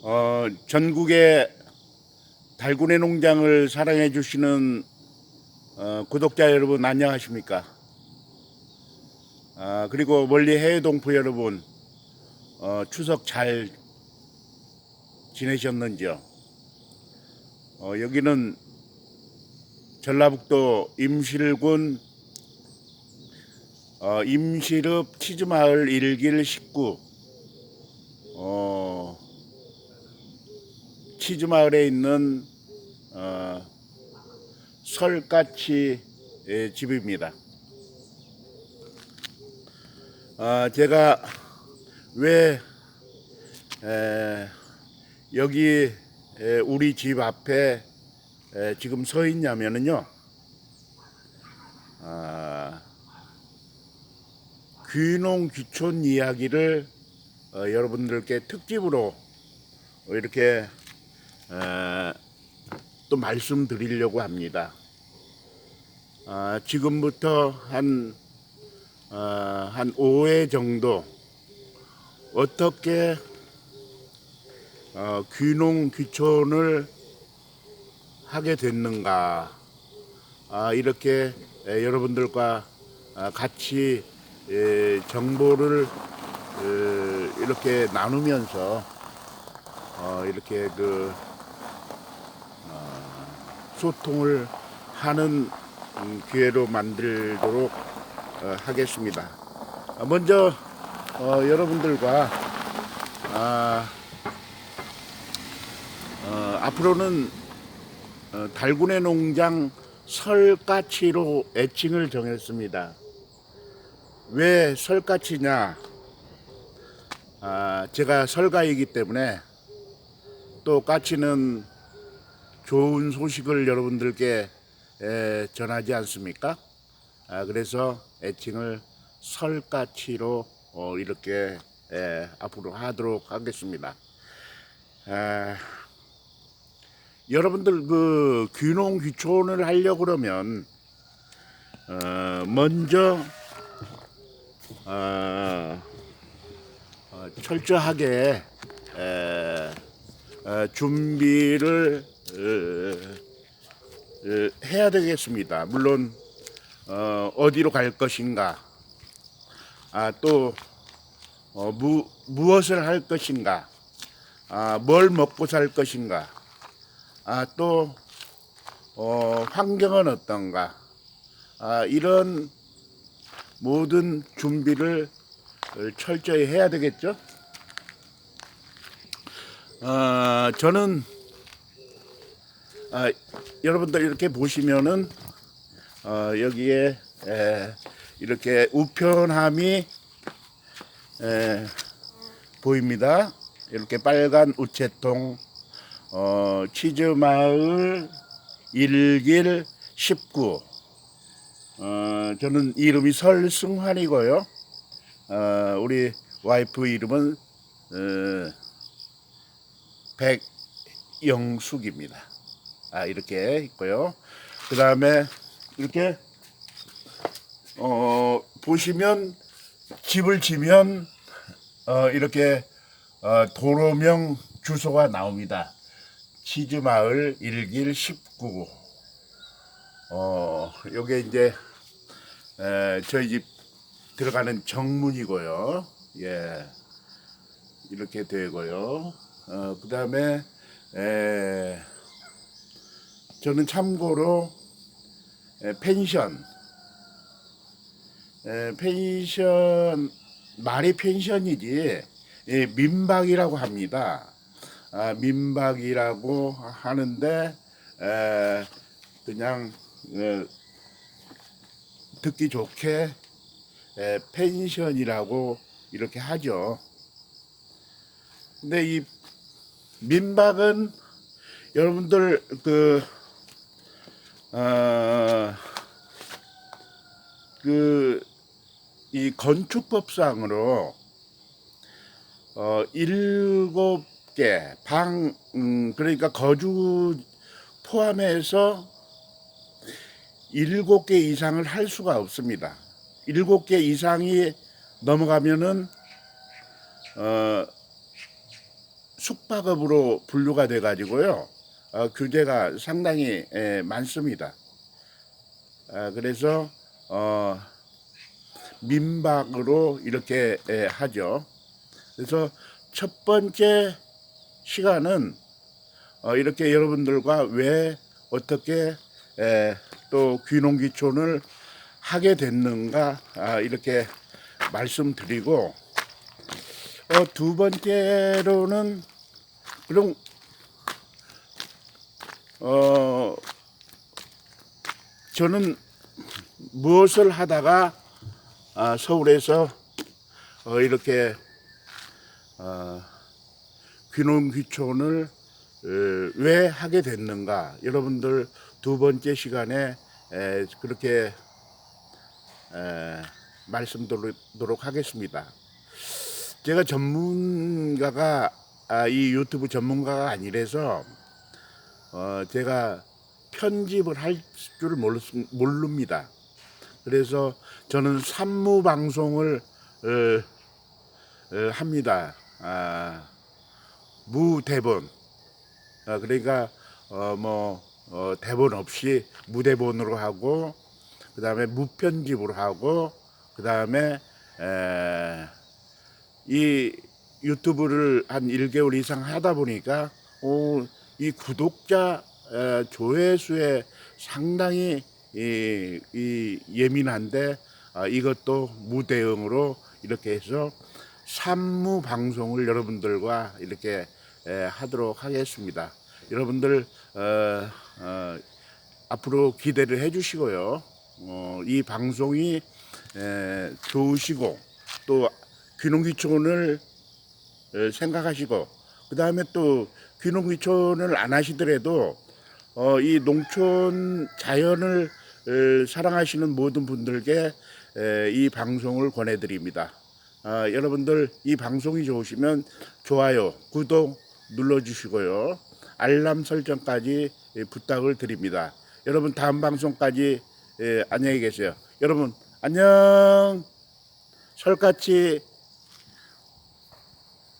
어, 전국의 달구네 농장을 사랑해 주시는 어, 구독자 여러분 안녕하십니까? 아, 그리고 멀리 해외 동포 여러분 어, 추석 잘 지내셨는지요? 어, 여기는 전라북도 임실군 어, 임실읍 치즈마을 1길 19 치즈마을에 있는 어, 설까치 의 집입니다. 아, 제가 왜 에, 여기 에, 우리 집 앞에 에, 지금 서 있냐면은요. 아, 귀농 귀촌 이야기를 어, 여러분들께 특집으로 어, 이렇게 에, 또 말씀드리려고 합니다. 아, 지금부터 한, 아, 한 5회 정도 어떻게 어, 귀농 귀촌을 하게 됐는가 아, 이렇게 에, 여러분들과 아, 같이 에, 정보를 에, 이렇게 나누면서 어, 이렇게 그 어, 소통을 하는 음, 기회로 만들도록 어, 하겠습니다. 아, 먼저 어, 여러분들과 아, 어, 앞으로는 어, 달구네 농장 설까치로 애칭을 정했습니다. 왜 설까치냐? 아, 제가 설가이기 때문에 또 까치는 좋은 소식을 여러분들께 에, 전하지 않습니까? 아, 그래서 애칭을 설까치로 어, 이렇게 에, 앞으로 하도록 하겠습니다. 아, 여러분들 그 귀농 귀촌을 하려고 그러면 어, 먼저 어, 어, 철저하게 준비를 해야 되겠습니다. 물론 어, 어디로 갈 것인가, 아, 또 어, 무, 무엇을 할 것인가, 아, 뭘 먹고 살 것인가, 아, 또 어, 환경은 어떤가, 아, 이런 모든 준비를 철저히 해야 되겠죠. 어, 저는 아, 여러분들 이렇게 보시면은 어, 여기에 에, 이렇게 우편함이 에, 보입니다. 이렇게 빨간 우체통 어, 치즈마을 1길 19 어, 저는 이름이 설승환이고요. 어, 우리 와이프 이름은 어, 백영숙입니다. 아 이렇게 있고요. 그 다음에 이렇게 어, 보시면 집을 지면 어, 이렇게 어, 도로명 주소가 나옵니다. 치즈마을 1길 19. 어, 요게 이제 에, 저희 집 들어가는 정문이고요. 예. 이렇게 되고요. 어, 그 다음에, 에, 저는 참고로 에, 펜션, 에, 펜션, 말이 펜션이지, 예, 민박이라고 합니다. 아, 민박이라고 하는데, 에, 그냥, 에, 듣기 좋게 에, 펜션이라고 이렇게 하죠. 근데 이 민박은 여러분들 그, 어, 그, 이 건축법상으로 어, 일곱 개 방, 음, 그러니까 거주 포함해서 일곱 개 이상을 할 수가 없습니다. 일곱 개 이상이 넘어가면은 어 숙박업으로 분류가 돼 가지고요. 어, 규제가 상당히 에, 많습니다. 아, 그래서 어, 민박으로 이렇게 에, 하죠. 그래서 첫 번째 시간은 어, 이렇게 여러분들과 왜 어떻게 에, 또 귀농귀촌을 하게 됐는가 아, 이렇게 말씀드리고 어, 두 번째로는 그럼 어 저는 무엇을 하다가 아, 서울에서 어, 이렇게 어, 귀농귀촌을 어, 왜 하게 됐는가 여러분들 두 번째 시간에 에, 그렇게 에, 말씀드리도록 하겠습니다. 제가 전문가가 아, 이 유튜브 전문가가 아니라서 어, 제가 편집을 할줄 모릅니다. 그래서 저는 산무 방송을 어, 어, 합니다. 아, 무대본. 아, 그러니까 어, 뭐 어, 대본 없이 무대본으로 하고 그 다음에 무편집으로 하고 그 다음에 이 유튜브를 한 1개월 이상 하다 보니까 오, 이 구독자 에, 조회수에 상당히 이, 이 예민한데 아, 이것도 무대응으로 이렇게 해서 산무 방송을 여러분들과 이렇게 에, 하도록 하겠습니다. 여러분들 어, 어, 앞으로 기대를 해주시고요. 어, 이 방송이 에, 좋으시고 또 귀농귀촌을 에, 생각하시고 그 다음에 또 귀농귀촌을 안 하시더라도 어, 이 농촌 자연을 에, 사랑하시는 모든 분들께 에, 이 방송을 권해드립니다. 아, 여러분들 이 방송이 좋으시면 좋아요, 구독 눌러주시고요. 알람 설정까지 예, 부탁을 드립니다. 여러분 다음 방송까지 예, 안녕히 계세요. 여러분 안녕. 설같이